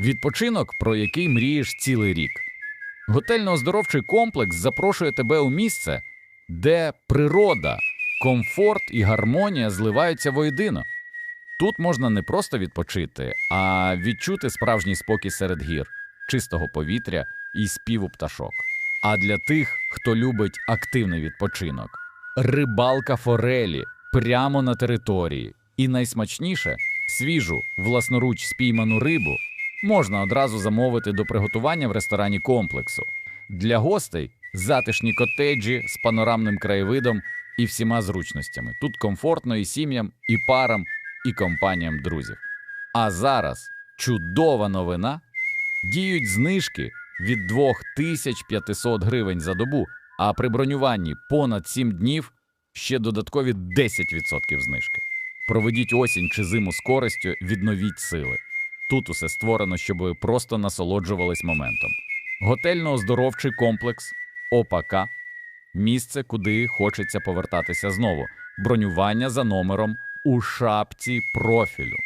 Відпочинок, про який мрієш цілий рік. Готельно-оздоровчий комплекс запрошує тебе у місце, де природа, комфорт і гармонія зливаються воєдино. Тут можна не просто відпочити, а відчути справжній спокій серед гір, чистого повітря і співу пташок. А для тих, хто любить активний відпочинок, рибалка форелі прямо на території. І найсмачніше свіжу, власноруч спійману рибу можна одразу замовити до приготування в ресторані комплексу. Для гостей затишні котеджі з панорамним краєвидом і всіма зручностями. Тут комфортно і сім'ям, і парам, і компаніям друзів. А зараз чудова новина. Діють знижки від 2500 гривень за добу, а при бронюванні понад 7 днів ще додаткові 10% знижки. Проведіть осінь чи зиму з користю, відновіть сили. Тут усе створено, щоб ви просто насолоджувались моментом. Готельно-оздоровчий комплекс ОПК місце, куди хочеться повертатися знову. Бронювання за номером у шапці профілю.